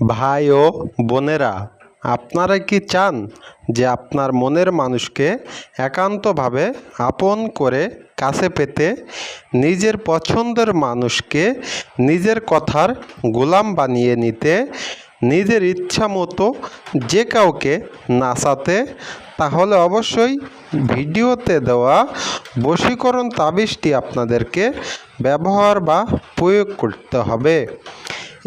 ভাই ও বোনেরা, আপনারা কি চান যে আপনার মনের মানুষকে একান্তভাবে আপন করে কাছে পেতে নিজের পছন্দের মানুষকে নিজের কথার গোলাম বানিয়ে নিতে, নিজের ইচ্ছা মতো যে কাউকে নাচাতে? তাহলে অবশ্যই ভিডিওতে দেওয়া বশীকরণ তাবিজটি আপনাদেরকে ব্যবহার বা প্রয়োগ করতে হবে।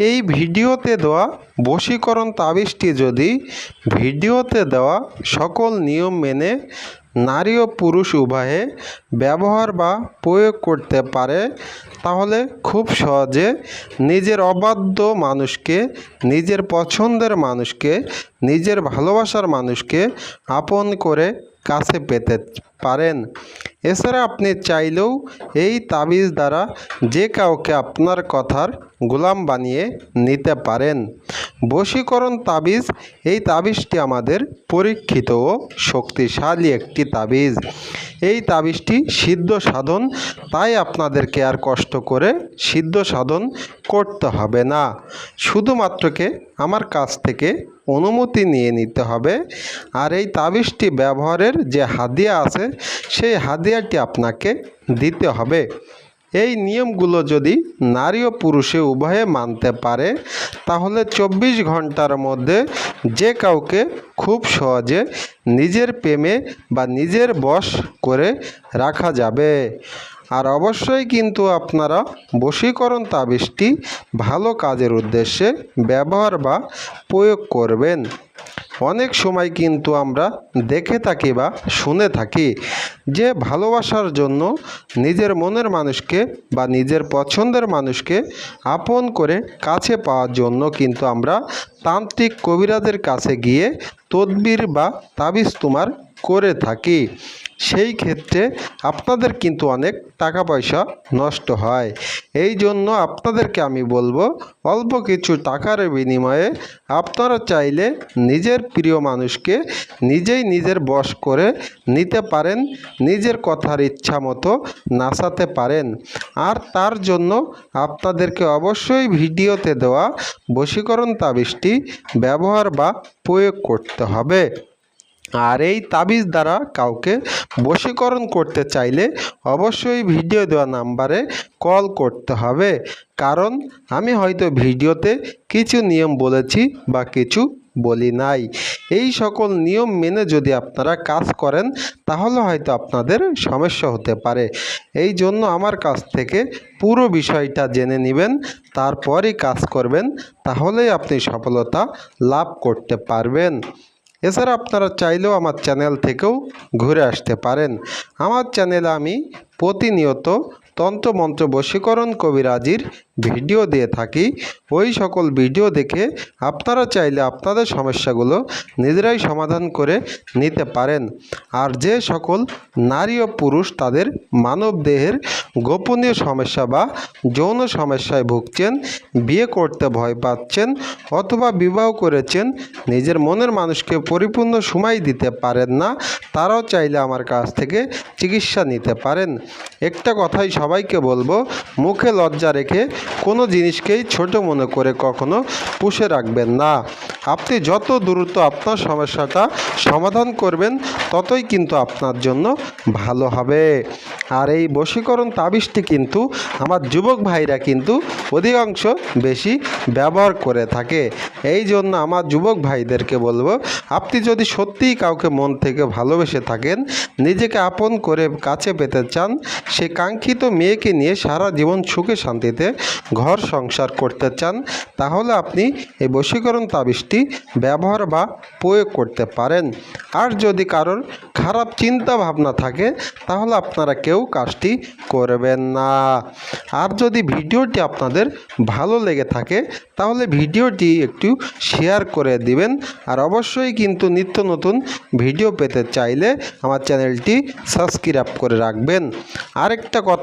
এই ভিডিওতে দেওয়া বশীকরণ তাবিজটি যদি ভিডিওতে দেওয়া সকল নিয়ম মেনে নারী ও পুরুষ উভয়ে ব্যবহার বা প্রয়োগ করতে পারে, তাহলে খুব সহজে নিজের অবাধ্য মানুষকে, নিজের পছন্দের মানুষকে, নিজের ভালোবাসার মানুষকে আপন করে কাছে পেতে পারেন। এছাড়া আপনি চাইলেও এই তাবিজ দ্বারা যে কাউকে আপনার কথার গোলাম বানিয়ে নিতে পারেন। বশীকরণ তাবিজ, এই তাবিজটি আমাদের পরীক্ষিত ও শক্তিশালী একটি তাবিজ। এই তাবিজটি সিদ্ধ সাধন, তাই আপনাদেরকে আর কষ্ট করে সিদ্ধ সাধন করতে হবে না। শুধুমাত্রকে আমার কাছ থেকে অনুমতি নিয়ে নিতে হবে। আর এই তাবিজটি ব্যবহারের যে হাদিয়া আছে, সেই হাদিয়াটি আপনাকে দিতে হবে। এই নিয়মগুলো যদি নারী ও পুরুষে উভয়ে মানতে পারে, তাহলে চব্বিশ ঘণ্টার মধ্যে যে কাউকে খুব সহজে নিজের প্রেমে বা নিজের বশ করে রাখা যাবে। আর অবশ্যই কিন্তু আপনারা বশীকরণ তাবিজটি ভালো কাজের উদ্দেশ্যে ব্যবহার বা প্রয়োগ করবেন। অনেক সময় কিন্তু আমরা দেখে থাকি বা শুনে থাকি যে ভালোবাসার জন্য নিজের মনের মানুষকে বা নিজের পছন্দের মানুষকে আপন করে কাছে পাওয়ার জন্য কিন্তু আমরা তান্ত্রিক কবিরাজের কাছে গিয়ে তদবির বা তাবিজ তোমার করে থাকি, সেই ক্ষেত্রে আপনাদের কিন্তু অনেক টাকা পয়সা নষ্ট হয়। এই জন্য আপনাদেরকে আমি বলব, অল্প কিছু টাকার বিনিময়ে আপনারা চাইলে নিজের প্রিয় মানুষকে নিজেই নিজের বশ করে নিতে পারেন, নিজের কথার ইচ্ছা মতো নাচাতে পারেন। আর তার জন্য আপনাদেরকে অবশ্যই ভিডিওতে দেওয়া বশীকরণ তাবিজটি ব্যবহার বা প্রয়োগ করতে হবে। আর এই তাবিজ দ্বারা কাউকে বশীকরণ করতে চাইলে অবশ্যই ভিডিও দেওয়া নাম্বারে কল করতে হবে। কারণ আমি হয়তো ভিডিওতে কিছু নিয়ম বলেছি বা কিছু বলি নাই। এই সকল নিয়ম মেনে যদি আপনারা কাজ করেন, তাহলে হয়তো আপনাদের সমস্যা হতে পারে। এই জন্য আমার কাছ থেকে পুরো বিষয়টা জেনে নেবেন, তারপরই কাজ করবেন, তাহলেই আপনি সফলতা লাভ করতে পারবেন। এছাড়া আপনারা চাইলেও আমার চ্যানেল থেকেও ঘুরে আসতে পারেন। আমার চ্যানেলে আমি প্রতিনিয়ত তন্ত্রমন্ত্র বশীকরণ কবিরাজির ভিডিও দিয়ে থাকি। ওই সকল ভিডিও দেখে আপনারা চাইলে আপনাদের সমস্যাগুলো নিজেরাই সমাধান করে নিতে পারেন। আর যে সকল নারী ও পুরুষ তাদের মানব দেহের গোপনীয় সমস্যা বা যৌন সমস্যায় ভুগছেন, বিয়ে করতে ভয় পাচ্ছেন অথবা বিবাহ করেছেন, নিজের মনের মানুষকে পরিপূর্ণ সময় দিতে পারেন না, তারাও চাইলে আমার কাছ থেকে চিকিৎসা নিতে পারেন। একটা কথাই সবাইকে বলব মুখে লজ্জা রেখে কোনো জিনিসকেই ছোট মনে করে কখনো পুষে রাখবেন না। আপনি যত দ্রুত আপনার সমস্যাটা সমাধান করবেন, ততই কিন্তু আপনার জন্য ভালো হবে। আর এই বশীকরণ তাবিজটি কিন্তু আমার যুবক ভাইরা কিন্তু অধিকাংশ বেশি ব্যবহার করে থাকে। এই জন্য আমার যুবক ভাইদেরকে বলব, আপনি যদি সত্যিই কাউকে মন থেকে ভালোবেসে থাকেন, নিজেকে আপন করে কাছে পেতে চান, সে কাঙ্ক্ষিত মেয়েকে নিয়ে সারা জীবন সুখে শান্তিতে ঘর সংসার করতে চান, তাহলে আপনি এই বশীকরণ তাবিজটি ব্যবহার বা প্রয়োগ করতে পারেন। আর যদি কারোর খারাপ চিন্তা ভাবনা থাকে, তাহলে আপনারা কেউ কাজটি করবেন না। আর যদি ভিডিওটি আপনাদের ভালো লেগে থাকে, তাহলে ভিডিওটি একটু শেয়ার করে দিবেন। আর অবশ্যই কিন্তু নিত্য নতুন ভিডিও পেতে চাইলে আমার চ্যানেলটি সাবস্ক্রাইব করে রাখবেন। আরেকটা কথা